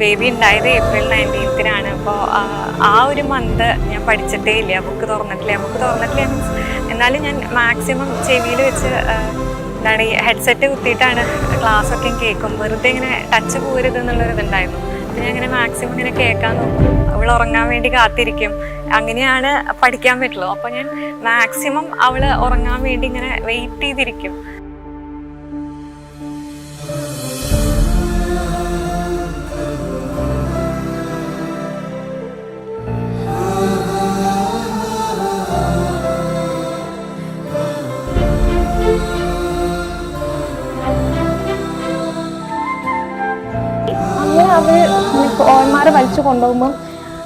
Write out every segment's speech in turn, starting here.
Baby ഉണ്ടായത് April നയന്റീൻത്തിനാണ് അപ്പോൾ ആ ഒരു മന്ത് ഞാൻ പഠിച്ചിട്ടേ ഇല്ല. ബുക്ക് തുറന്നിട്ടില്ല. ബുക്ക് തുറന്നിട്ടില്ല മീൻസ് എന്നാലും ഞാൻ മാക്സിമം ചെവിയിൽ വെച്ച് എന്താണ് ഈ ഹെഡ്സെറ്റ് കുത്തിയിട്ടാണ് ക്ലാസ്സൊക്കെ കേൾക്കും. വെറുതെ ഇങ്ങനെ ടച്ച് പോരുത് എന്നുള്ളൊരിതുണ്ടായിരുന്നു അപ്പം ഞാൻ ഇങ്ങനെ മാക്സിമം ഇങ്ങനെ കേൾക്കാൻ നോക്കും. അവൾ ഉറങ്ങാൻ വേണ്ടി കാത്തിരിക്കും. അങ്ങനെയാണ് പഠിക്കാൻ പറ്റുള്ളൂ. അപ്പോൾ ഞാൻ മാക്സിമം അവൾ ഉറങ്ങാൻ വേണ്ടി ഇങ്ങനെ വെയിറ്റ് ചെയ്തിരിക്കും. അവർ ഓന്മാരെ വലിച്ചു കൊണ്ടുപോകുമ്പോൾ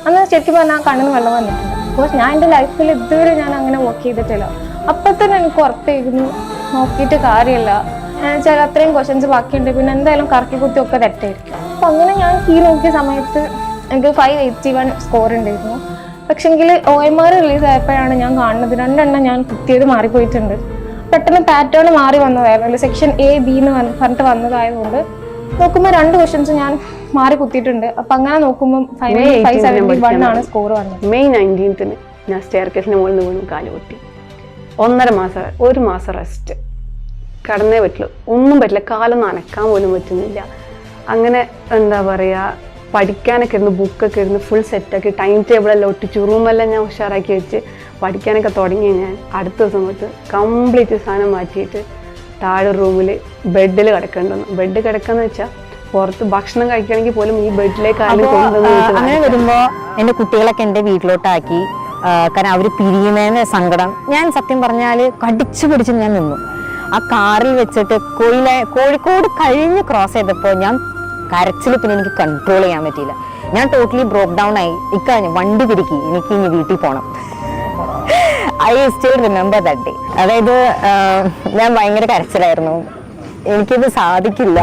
അന്ന് ശരിക്കും പറഞ്ഞാൽ കണ്ണിന് വെള്ളം വന്നിട്ടുണ്ട്. ബിക്കോസ് ഞാൻ എന്റെ ലൈഫിൽ ഇതുവരെ ഞാൻ അങ്ങനെ വർക്ക് ചെയ്തിട്ടില്ല. അപ്പം തന്നെ എനിക്ക് ഉറപ്പായിരുന്നു നോക്കിയിട്ട് കാര്യമില്ല ചില അത്രയും ക്വസ്റ്റ്യൻസ് ബാക്കിയുണ്ട്. പിന്നെ എന്തായാലും കറക്കി കുത്തി ഒക്കെ തെറ്റായിരിക്കും. അപ്പം അങ്ങനെ ഞാൻ കീ നോക്കിയ സമയത്ത് എനിക്ക് ഫൈവ് എയ്റ്റി വൺ സ്കോർ ഉണ്ടായിരുന്നു. പക്ഷെങ്കിൽ ഒ എം ആർ റിലീസ് ആയപ്പോഴാണ് ഞാൻ കാണുന്നത്. രണ്ടെണ്ണം ഞാൻ കുത്തിയത് മാറിപ്പോയിട്ടുണ്ട്. പെട്ടെന്ന് പാറ്റേൺ മാറി വന്നതായിരുന്നു. സെക്ഷൻ എ ബി എന്ന് പറഞ്ഞിട്ട് വന്നതായതുകൊണ്ട് നോക്കുമ്പോൾ രണ്ട് ക്വസ്റ്റ്യൻസ് ഞാൻ മാറി കുത്തിയിട്ടുണ്ട്. അപ്പൊ അങ്ങനെ നോക്കുമ്പോൾ finally May five seventy one ആണ് സ്കോർ വന്നത്. മെയ് നയന്റീൻത്തിന് ഞാൻ സ്റ്റെയർ കേസിന് മുകളിൽ നിന്ന് വീണു കാൽ പൊട്ടി. ഒന്നര മാസം ഒരു മാസം റെസ്റ്റ് കടന്നേ പറ്റുള്ളൂ ഒന്നും പറ്റില്ല. കാലൊന്നും അനക്കാൻ പോലും പറ്റുന്നില്ല. അങ്ങനെ എന്താ പറയുക പഠിക്കാനൊക്കെ ഇരുന്ന് ബുക്കൊക്കെ ഇരുന്ന് ഫുൾ സെറ്റാക്കി ടൈം ടേബിളെല്ലാം ഒട്ടിച്ച് റൂമെല്ലാം ഞാൻ ഉഷാറാക്കി വെച്ച് പഠിക്കാനൊക്കെ തുടങ്ങി ഞാൻ. അടുത്ത ദിവസം തൊട്ട് കംപ്ലീറ്റ് സാധനം മാറ്റിയിട്ട് താഴെ റൂമിൽ ബെഡിൽ കിടക്കേണ്ടെന്ന് ബെഡ് കിടക്കുക എന്ന് വെച്ചാൽ പുറത്ത് ഭക്ഷണം കഴിക്കണമെങ്കിൽ പോലും ഈ ബെഡിലേക്ക് ആരും അപ്പോ, കൊണ്ടുവന്ന് അങ്ങനെ വരുമ്പോ എന്റെ കുട്ടികളൊക്കെ എന്റെ വീട്ടിലോട്ടാക്കി കാരണം അവർ പിരിയുന്നതിന് സങ്കടം. ഞാൻ സത്യം പറഞ്ഞാൽ കടിച്ചു പിടിച്ച് ഞാൻ നിന്നു. ആ കാറിൽ വെച്ചിട്ട് കോയിലെ കോഴിക്കോട് കഴിഞ്ഞ് ക്രോസ് ചെയ്തപ്പോൾ ഞാൻ കരച്ചിൽ പിന്നെ എനിക്ക് കൺട്രോൾ ചെയ്യാൻ പറ്റിയില്ല. ഞാൻ ടോട്ടലി ബ്രോക്ക് ഡൗൺ ആയി. ഇക്കഴിഞ്ഞു വണ്ടി തിരിക്കി. എനിക്ക് ഇനി വീട്ടിൽ പോകണം I still remember that day അതായത് ഞാൻ ഭയങ്കര കരച്ചിലായിരുന്നു. എനിക്കിത് സാധിക്കില്ല.